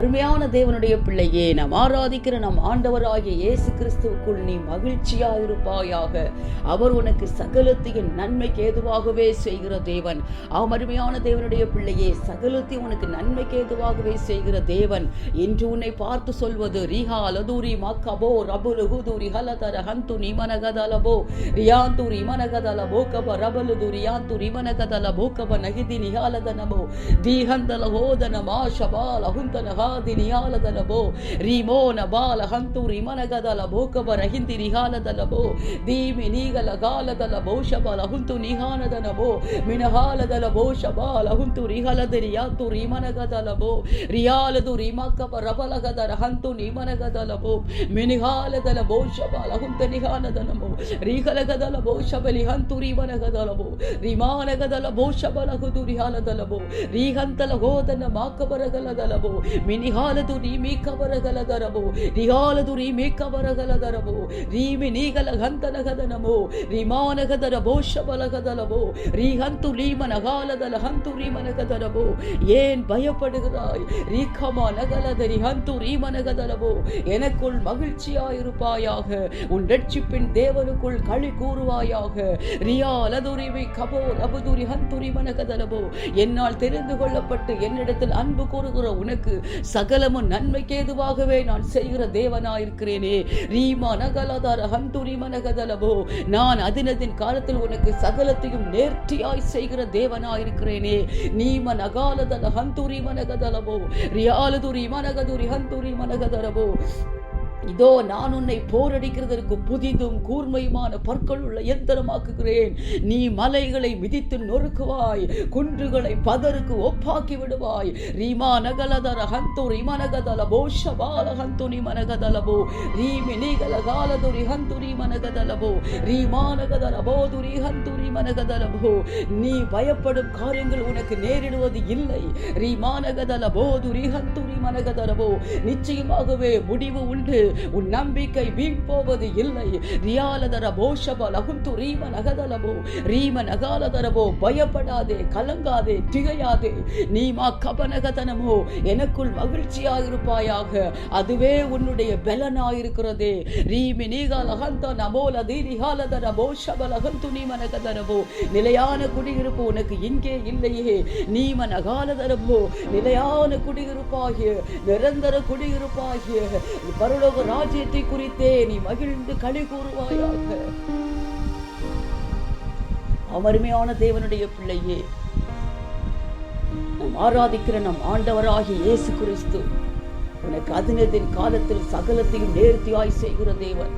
அருமையான தேவனுடைய பிள்ளையே நாம் ஆராதிக்கிற நம் ஆண்டவராகிய இயேசு கிறிஸ்துவுக்குள் நீ மகிழ்ச்சியா இருப்பாயாக அவர் உனக்கு சகலத்தையும் நன்மைக்கு ஏதுவாகவே செய்கிற தேவன். ஆம் அருமையான தேவனுடைய பிள்ளையே சகலத்தை உனக்கு நன்மைக்கு ஏதுவாகவே செய்கிற தேவன். என்று உன்னை பார்த்து சொல்வது ரிஹா லதூரி மக்கபோ ரபுலு ஹுதூரி ஹலதர ஹந்து நிமனகதலபோ ரியாந்தூர் இமனகதல போகப ரபலு துரியாந்து ரிமனகதல போகப நகிதி நிகாலதனபோ தீஹந்தல ஹோதன மா ஷபால் ನಿಯಾಲದಲಬೋ ರೀಮೋನ ಬಾಲ ಹಂತು ರಿಮನಗದಲ ಬೋಕಬ ರಹಿಂದಿ ನಿಹಾಲದಲಬೋ ದೀಮಿ ನೀಗಲ ಗಾಲದಲ ಬೋಷಬಲ ಹುಂತು ನಿಹಾನದನಬೋ ಮಿನಹಾಲದಲ ಬೋಷಬಾಲ ಹುಂತು ರಿಹಲದ ರಿಯಾತು ರಿಮನಗದಲಬೋ ರಿಯಾಲದು ರಿಮಕ್ಕಬ ರಬಲಗದರ ಹಂತು ನಿಮನಗದಲಬೋ ಮಿನಿಹಾಲದಲ ಬೋಷಬಾಲ ಹುಂತ ನಿಹಾನದನಬೋ ರಿಹಲಗದಲ ಬೋಷಬಲಿ ಹಂತು ರಿಮನಗದಲಬೋ ರಿಮಾನಗದಲ ಬೋಷಬಲ ಹುದು ರಿಹಾಲದಲಬೋ ರೀಹಂತಲ ಹೋದನ ಮಾಕಬರಗಲದಲಬೋ ಮಿನಿಹಾಲದು ನೀ ಮೀಕಬರಗಲದರಬೋ ರಿಹಾಲದು ರೀ ಮೇಕಬರಗಲದರಬೋ ರೀಮಿ ನೀಗಲ ಹಂತನಗದನಮೋ ರಿಮಾನಗದರ ಬೋಷಬಲಗದಲಬೋ ರೀಹಂತು ಲೀಮನಗಾಲದಲ ಹಂತು ರೀಮನಗದರಬೋ ஏன் பயப்படுகிறாய் ரீகமா நகலதரி ஹந்து ரீமனகதலவோ எனக்குள் மகிழ்ச்சியாயிருப்பாயாக உன் ரட்சிப்பின் தேவனுக்குள் களி கூறுவாயாக ரியா லதுரிவி கபோ ரபுதுரி ஹந்துரி மனகதலவோ என்னால் தெரிந்து கொள்ளப்பட்டு என்னிடத்தில் அன்பு கூறுகிற உனக்கு சகலமும் நன்மைக்கு ஏதுவாகவே நான் செய்கிற தேவனாயிருக்கிறேனே. ரீமா நகலதர ஹந்துரி மனகதலவோ நான் அதினதின் காலத்தில் உனக்கு சகலத்தையும் நேர்த்தியாய் செய்கிற தேவனாயிருக்கிறேனே. நீம நகாலதல ஹந்துரி மனகதலபோ ரியாலதுரி மனகதுரி ஹந்துரி மனகதலவோ இதோ நான் உன்னை போரடிக்கிறதற்கு புதிதும் கூர்மையுமான பற்கள் உள்ள எந்திரமாக்குகிறேன். நீ மலைகளை மிதித்து நொறுக்குவாய் குன்றுகளை பதருக்கு ஒப்பாக்கி விடுவாய். ரீமா நகலதர ஹந்து ரிமனகதல போஷபால ஹந்து நிமனகதலபோ ரீமி நீகல காலதுரி ஹந்துரி மனகதலபோ ரீமானகதல போதுரி ஹந்துரி மனகதலபோ நீ பயப்படும் காரியங்கள் உனக்கு நேரிடுவது இல்லை. ரீமானகதல போதுரி ஹந்துரி மனகதலபோ நிச்சயமாகவே முடிவு உண்டு. உன் நம்பிக்கை வீண் போவது இல்லை. ரியாலதர போஷப லகுந்து ரீம நகதலபோ. ரீம நகாலதரபோ பயப்படாதே கலங்காதே திகையாதே. நீ மா கபனகதனமோ எனக்குள் மகிழ்ச்சியாக இருப்பாயாக அதுவே உன்னுடைய பலனாயிருக்கிறதே. ரீமி நீகால ஹந்த நபோல தீரிகாலதர போஷப லகுந்து நீம நகதரபோ நிலையான குடியிருப்பு உனக்கு இங்கே இல்லையே. நீம நகாலதரபோ நிலையான குடியிருப்பாகிய நிரந்தர குடியிருப்பாகிய பரலோக ராஜ்யத்தை குறித்தே நீ மகிழ்ந்து களி கூறுவாயாக. அவருமையான தேவனுடைய பிள்ளையே நம் ஆராதிக்கிற நம் ஆண்டவராகிய இயேசு கிறிஸ்து உனக்கு அதினதின் காலத்தில் சகலத்தையும் நேர்த்தியாய் செய்கிற தேவன்.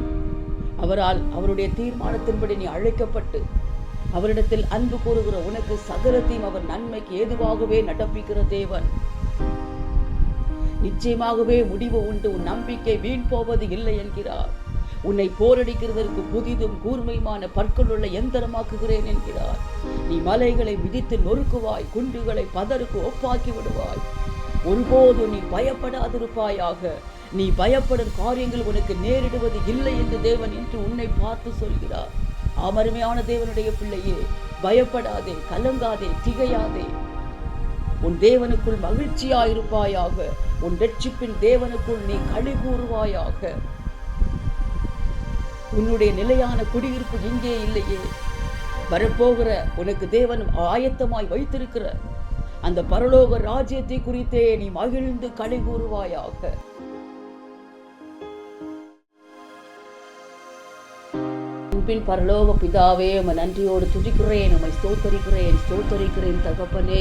அவரால் அவருடைய தீர்மானத்தின்படி நீ அழைக்கப்பட்டு அவரிடத்தில் அன்பு கூறுகிற உனக்கு சகலத்தையும் அவர் நன்மைக்கு ஏதுவாகவே நடப்பிக்கிற தேவன். நிச்சயமாகவே முடிவு உண்டு. உன் நம்பிக்கை வீண் போவது இல்லை என்கிறார். உன்னை போரடிக்கிறதற்கு புதிதும் கூர்மையுமான பற்களுள்ள எந்திரமாக்குகிறேன் என்கிறார். நீ மலைகளை மிதித்து நொறுக்குவாய் குண்டுகளை பதருக்கு ஒப்பாக்கி விடுவாய். ஒருபோது நீ பயப்படாதிருப்பாயாக. நீ பயப்படும் காரியங்கள் உனக்கு நேரிடுவது இல்லை என்று தேவன் இன்று உன்னை பார்த்து சொல்கிறார். அமருமையான தேவனுடைய பிள்ளையே பயப்படாதே கலங்காதே திகையாதே. உன் தேவனுக்குள் மகிழ்ச்சியாயிருப்பாயாக. உன் ரட்சிப்பின் தேவனுக்குள் நீ களி கூறுவாயாக உன்னுடைய நிலையான குடியிருப்பு இங்கே இல்லையே. வரப்போகிற உனக்கு தேவன் ஆயத்தமாய் வைத்திருக்கிற அந்த பரலோக ராஜ்யத்தை குறித்தே நீ மகிழ்ந்து களி கூறுவாயாக அன்பின் பரலோக பிதாவே உம்மை நன்றியோடு துதிக்கிறேன் உம்மை ஸ்தோத்தரிக்கிறேன் ஸ்தோத்தரிக்கிறேன் தகப்பனே.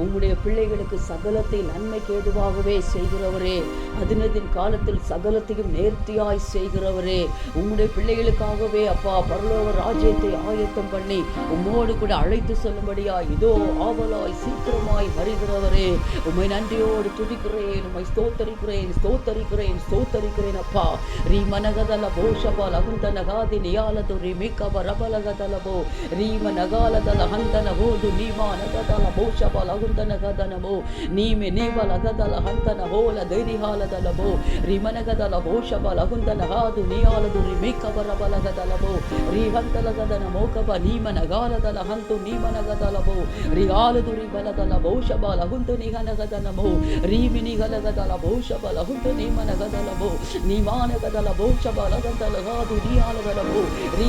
உம்முடைய பிள்ளைகளுக்கு சகலத்தை நன்மைக்கு ஏதுவாகவே செய்கிறவரே. அதினதின் காலத்தில் சகலத்தையும் நேர்த்தியாய் செய்கிறவரே. உம்முடைய பிள்ளைகளுக்காகவே அப்பா பரலோக ராஜ்யத்தை ஆயத்தம் பண்ணி உம்மோடு கூட அழைத்து செல்லும்படியா இதோ ஆவலாய் சீக்கிரமாய் வருகிறவரே. உம்மை நன்றியோடு துதிக்கிறேன் உம்மை ஸ்தோத்தரிக்கிறேன் ஸ்தோத்தரிக்கிறேன் ஸ்தோத்தரிக்கிறேன் அப்பா. ரீ மனகதல போஷபால் அகுந்த நகாதி நியாலது ರಿಮಿಕ ಬರಬಲಗದಲಬೋ ರೀಮ ನಗಾಲದಲ ಹಂತನ ಹೋದು ನೀಮ ನಗದಲ ಬೋಷಬಲ ಹುಂತನ ಗದನಬೋ ನೀಮೆ ನೀಬಲ ಗದಲ ಹಂತನ ಹೋಲ ದೈರಿಹಾಲದಲಬೋ ರಿಮನಗದಲ ಬೋಷಬಲ ಹುಂತನ ಹಾದು ನಿಯಾಲದು ರಿಮಿಕ ಬರಬಲಗದಲಬೋ ರಿಹಂತಲಗದನ ಮೋಕಬ ನೀಮ ನಗಾಲದಲ ಹಂತು ನೀಮ ನಗದಲಬೋ ರಿಯಾಲದು ರಿಬಲದಲ ಬೋಷಬಲ ಹುಂತು ನಿಘನಗದನಮೋ ರೀಮಿ ನಿಗಲಗದಲ ಬೋಷಬಲ ಹುಂತು ನೀಮ ನಗದಲಬೋ ನಿಮಾನಗದಲ ಬೋಷಬಲ ಗದಲ ಹಾದು ನಿಯಾಲದಲಬೋ ರೀಮಿ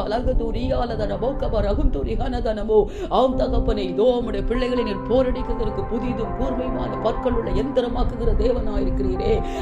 ரபா லகது ரியாலதனமோ கபா ரகும் துரி ஹனதனமோ ஆம் தகப்பனை இதோ உம்முடைய பிள்ளைகளை போரடிக்கிறதற்கு புதிதும் கூர்மையுமான பற்கள் உள்ள எந்திரமாக்குகிற தேவனாய்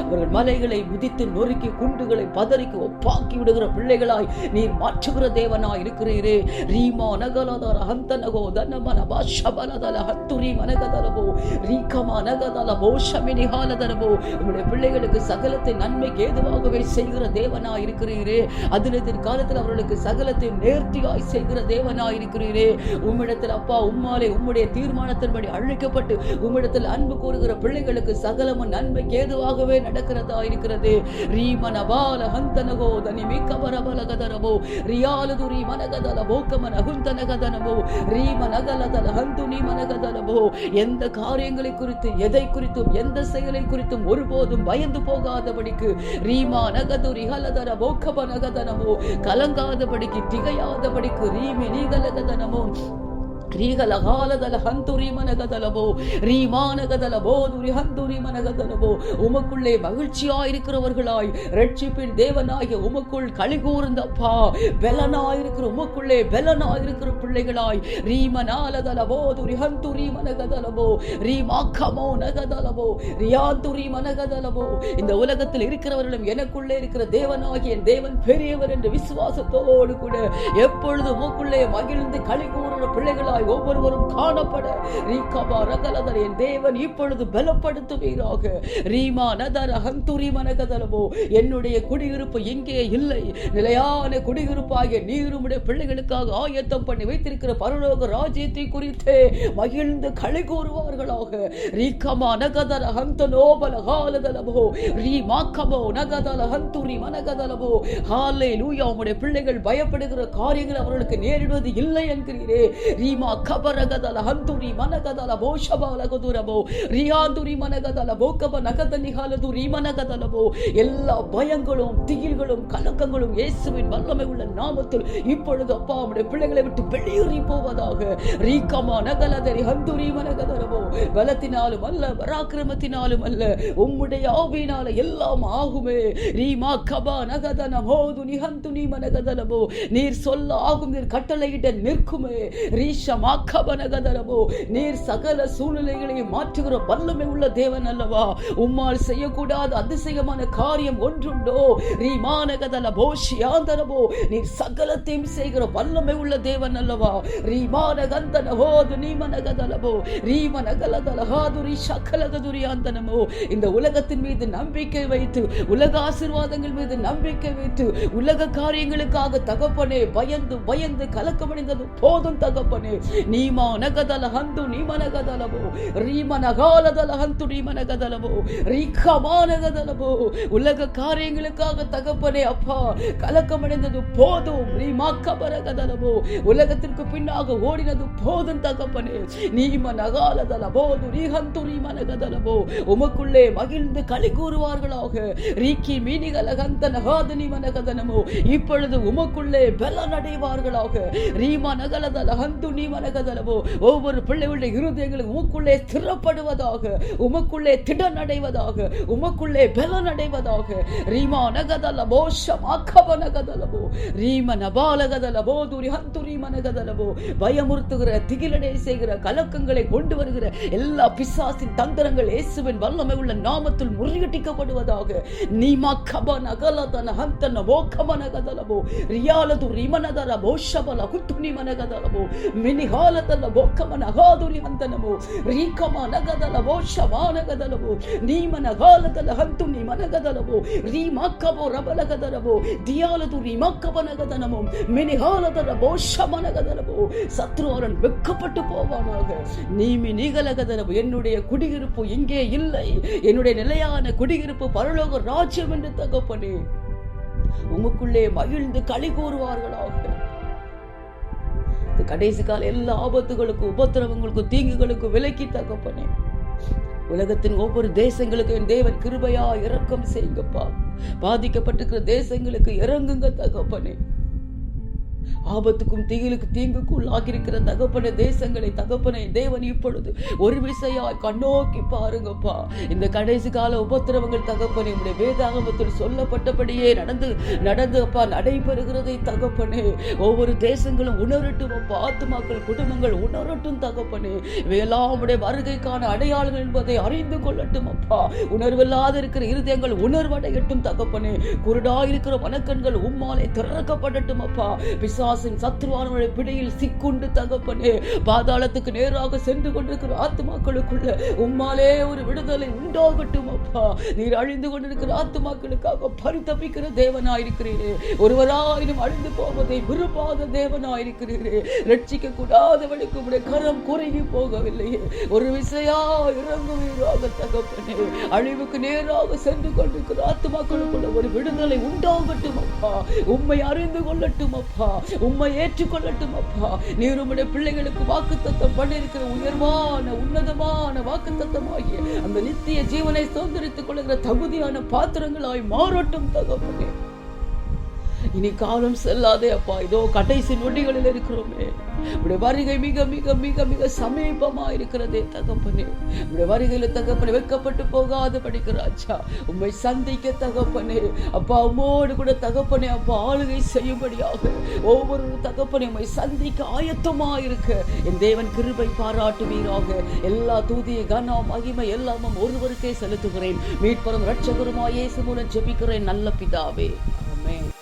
அவர்கள் மலைகளை முதித்து நொறுக்கி குண்டுகளை பதறிக்கு ஒப்பாக்கி விடுகிற பிள்ளைகளாய் நீர் மாற்றுகிற தேவனாய் இருக்கிறீரே ரீமா நகலதர ஹந்தனகோ தனமனபா சபலதல ஹத்துரி மனகதலபோ ரீகமா நகதலபோ ஷமினிஹாலதலபோ உங்களுடைய பிள்ளைகளுக்கு சகலத்தை நன்மைக்கு ஏதுவாகவே செய்கிற தேவனாய் இருக்கிறீரே அதில் எதிர்காலத்தில் அவர்களுக்கு சகல சகலத்தை நேர்த்தியாய் செய்கிற தேவனாயிருக்கிறீரே. உம்மிடத்தில் அப்பா உம்மாலே உம்முடைய தீர்மானத்தின்படி அழைக்கப்பட்டு உம்மிடத்தில் அன்பு கூறுகிற பிள்ளைகளுக்கு சகலமும் நன்மை கேதுவாகவே நடக்கிறதா இருக்கிறது ரீமன பால ஹந்தனகோ தனி மிக்கபரபலகதரபோ ரியாலதுரி மனகதல போக்கமன ஹுந்தனகதனபோ ரீமனகலதல ஹந்துனி மனகதலபோ எந்த காரியங்களை குறித்து எதை குறித்தும் எந்த செயலை குறித்தும் ஒருபோதும் பயந்து போகாதபடிக்கு ரீமா நகது ரிஹலதர போக்கப நகதனமோ கலங்காதபடிக்கு திகையாதபடிக்கு ரீமி நீகலகதனமோ ರೀಗಲಗಾಲದಲ ಹಂತುರಿ ಮನಗದಲಬೋ ரீமானகதலபோ துரி ஹந்துரி மனகதலபோ உமக்குள்ளே மகிழ்ச்சியாயிருக்கிறவர்களாய் ரட்சிப்பின் தேவனாகிய உமக்குள் களி கூர்ந்தப்பா பெலனாயிருக்கிற உமக்குள்ளே பெலனாயிருக்கிற பிள்ளைகளாய் ரீமனாலதலபோ துரி ஹந்துரி மனகதலபோ ரீமாக்கமோ நகதலபோ ரியாந்துரி மனகதலபோ இந்த உலகத்தில் இருக்கிறவர்களும் எனக்குள்ளே இருக்கிற தேவனாகிய என் தேவன் பெரியவர் என்ற விசுவாசத்தோடு கூட எப்பொழுது உமக்குள்ளே மகிழ்ந்து களி கூறுற பிள்ளைகளாய் ஒவ்வொருவரும் காணப்பட. ரீகபா ரகலதர் என் தேவன் இப்பொழுது பலப்படுத்துவீராக. ரீமா நதர் அகந்துரி மனகதலமோ என்னுடைய குடியிருப்பு இங்கே இல்லை. நிலையான குடியிருப்பாகிய நீருமுடைய பிள்ளைகளுக்காக ஆயத்தம் பண்ணி வைத்திருக்கிற பரலோக ராஜ்யத்தை குறித்தே மகிழ்ந்து களை கூறுவார்களாக. ரீகமா நகதர ஹந்தனோ காலதலமோ ரீமாக்கமோ நகதல அகந்துரி மனகதலமோ. ஹாலே லூயா உம்முடைய பிள்ளைகள் பயப்படுகிற காரியங்கள் அவர்களுக்கு நேரிடுவது இல்லை என்கிறீரே. ரீமா கபரகதல ஹந்துரி மனகதல போஷபாலகுதுரபோ ரியாந்துரி ಮನಗದಲ போக்கப நகத நிகாலது ரீமனகதலபோ எல்லா பயங்களும் திகில்களும் கலக்கங்களும் இயேசுவின் வல்லமை உள்ள நாமத்தில் இப்பொழுது அப்பா உம்முடைய பிள்ளைகளை விட்டு வெளியேறி போவதாக ரீகமா நகலதரி ஹந்துரி மனகதலபோ பலத்தினாலும் அல்ல பராக்கிரமத்தினாலும் அல்ல உம்முடைய ஆவினால எல்லாம் ஆகுமே. ரீமா கபா நகதன மோது நிஹந்து நீ மனகதலபோ. நீர் சொல்ல ஆகும் நீர் கட்டளையிட நிற்குமே. ரீஷ மாக்கபனகதரவோ நீர் சகல சூழ்நிலைகளையும் மாற்றுகிற வல்லமை உள்ள தேவன் அல்லவா? உம்மால் செய்யக்கூடாத அதிசயமான காரியம் ஒன்றுண்டோ? ரீமானகதல போஷியாந்தரவோ நீர் சகலத்தையும் செய்கிற வல்லமை உள்ள தேவன் அல்லவா? ரீமானகந்தனவோ ஹோது ரீமனகலதலகாதுரி ரீமனகலதலஹாதுரி சகலகதுரியாந்தனமோ இந்த உலகத்தின் மீது நம்பிக்கை வைத்து உலக ஆசீர்வாதங்கள் மீது நம்பிக்கை வைத்து உலக காரியங்களுக்காக தகப்பனே பயந்து பயந்து கலக்கமடைந்தது போதும் தகப்பனே. நீமா நகதல ஹந்து நீமனகதலபோ ரீமனகாலதல ஹந்து நீமனகதலபோ ரீக்கமானகதலபோ உலக காரியங்களுக்காக தகப்பனே அப்பா கலக்கமடைந்தது போதும் ரீமாக்கபரகதலபோ உலகத்திற்கு பின்னாக ஓடினது போதும் தகப்பனே நீம நகாலதல போது ரீஹந்து நீமனகதலபோ உமக்குள்ளே மகிழ்ந்து களி கூறுவார்களாக ரீக்கி மீனிகல கந்த நகாது நீமனகதனமோ இப்பொழுது உமக்குள்ளே பலன் அடைவார்களாக ரீம நகலதல ஹந்து நீம மனகதலவோ ஒவ்வொரு பிள்ளைகளுடைய இருதயங்களும் உமக்குள்ளே ஸ்திரப்படுவதாக உமக்குள்ளே திடன் அடைவதாக உமக்குள்ளே பலன் அடைவதாக ரீமா நகதலபோ ஷமாக்கவ நகதலபோ ரீம நபாலகதலபோ துரி ஹந்துரி மனகதலபோ பயமுறுத்துகிற திகிலடை செய்கிற கலக்கங்களை கொண்டு வருகிற எல்லா பிசாசின் தந்திரங்கள் இயேசுவின் வல்லமை உள்ள நாமத்தில் முறியடிக்கப்படுவதாக. நீமா கப நகலதன ஹந்தன மோக்கம நகதலபோ ரியாலது ரிமனதர போஷபல குத்துனி மனகதலபோ ಪರಿಹಾಲದಲ್ಲ ಬೊಕ್ಕಮನ ಹಾದುರಿ ಹಂತನವು ರೀಕಮ ನಗದಲವೋ ಶಮಾನಗದಲವು ನೀಮನ ಹಾಲದಲ ಹಂತು ನಿಮನಗದಲವು ರೀಮಕ್ಕವೋ ರಬಲಗದಲವು ದಿಯಾಲದು ರೀಮಕ್ಕವನಗದನವು ಮಿನಿಹಾಲದಲ ಬೋ ಶಮನಗದಲವು சத்ரு அவன் வெக்கப்பட்டு போவானாக நீமி நீகலகதனவு என்னுடைய குடியிருப்பு இங்கே இல்லை என்னுடைய நிலையான குடியிருப்பு பரலோக ராஜ்யம் என்று தகப்பனே உமக்குள்ளே மகிழ்ந்து களி கூறுவார்களாக கடைசி கால எல்லா ஆபத்துகளுக்கும் உபத்திரவங்களுக்கும் தீங்குகளுக்கும் விலக்கி தகப்பனே உலகத்தின் ஒவ்வொரு தேசங்களுக்கு என் தேவன் கிருபையா இறக்கம் செய்யுங்கப்பா. பாதிக்கப்பட்டிருக்கிற தேசங்களுக்கு இறங்குங்க தகப்பனே ஆபத்துக்கும் தீங்குக்கு தீங்குக்கும் உள்ளாகியிருக்கிற தகப்பன தேசங்களை தகப்பனை தேவன் இப்பொழுது ஒரு விசையாய் கண்ணோக்கி பாருங்கப்பா. இந்த கடைசி கால உபத்திரவங்கள் தகப்பனை உடைய வேதாகமத்தில் சொல்லப்பட்டபடியே நடந்து நடந்து அப்பா நடைபெறுகிறதை தகப்பனே. ஒவ்வொரு தேசங்களும் உணரட்டும் அப்பா ஆத்துமாக்கள் குடும்பங்கள் உணரட்டும் தகப்பனே. இவையெல்லாம் உடைய வருகைக்கான அடையாளங்கள் என்பதை அறிந்து கொள்ளட்டும் அப்பா. உணர்வில்லாத இருக்கிற இருதயங்கள் உணர்வடையட்டும் தகப்பனே. குருடாயிருக்கிற மனக்கண்கள் உம்மாலே திறக்கப்படட்டும் அப்பா. பிசாசின் சத்ருவானுடைய பிடியில் சிக்குண்டு தகப்பனே பாதாளத்துக்கு நேராக சென்று கொண்டிருக்கிற ஆத்மாக்களுக்குள்ள உம்மாலே ஒரு விடுதலை உண்டாகட்டும் அப்பா. நீர் அழிந்து கொண்டிருக்கிற ஆத்மாக்களுக்காக பரிதபிக்கிற தேவனாயிருக்கிறீரே. ஒருவராயினும் அழிந்து போவதை விரும்பாத தேவனாயிருக்கிறீரே. ரட்சிக்க கூடாதவளுக்கு உடைய கரம் குறுகி போகவில்லையே. ஒரு விசையா இறங்குவீராக தகப்பனே. அழிவுக்கு நேராக சென்று கொண்டிருக்கிற ஆத்மாக்களுக்குள்ள ஒரு விடுதலை உண்டாகட்டும் அப்பா. உம்மை அறிந்து கொள்ளட்டும் அப்பா. உம்மை ஏற்றுக்கொள்ளட்டும் அப்பா. நீர் உம்முடைய பிள்ளைகளுக்கு வாக்குத்தத்தம் பண்ணியிருக்கிற உயர்வான உன்னதமான வாக்குத்தத்தமாகிய அந்த நித்திய ஜீவனை சுதந்திரித்துக் கொள்கிற தகுதியான பாத்திரங்களாய் மாறட்டும் தகவலே இனி காலம் செல்லாதே அப்பா. இதோ கடைசி நொடிகளில் இருக்கிறோமே. உடைய வருகை மிக மிக மிக மிக சமீபமா இருக்கிறதே தகப்பனே. உடைய வருகையில தகப்பனே வெக்கப்பட்டு போகாத படிக்கிறாச்சா உண்மை சந்திக்க தகப்பனே. அப்பா உம்மோடு கூட தகப்பனே அப்பா ஆளுகை செய்யும்படியாக ஒவ்வொரு தகப்பனே உண்மை சந்திக்க ஆயத்தமா இருக்க. என் தேவன் கிருபை பாராட்டுவீராக. எல்லா தூதிய கனம் மகிமை எல்லாமும் ஒருவருக்கே செலுத்துகிறேன். மீட்பரும் ரட்சகருமாய் இயேசு ஜெபிக்கிறேன். நல்ல பிதாவே. ஆமே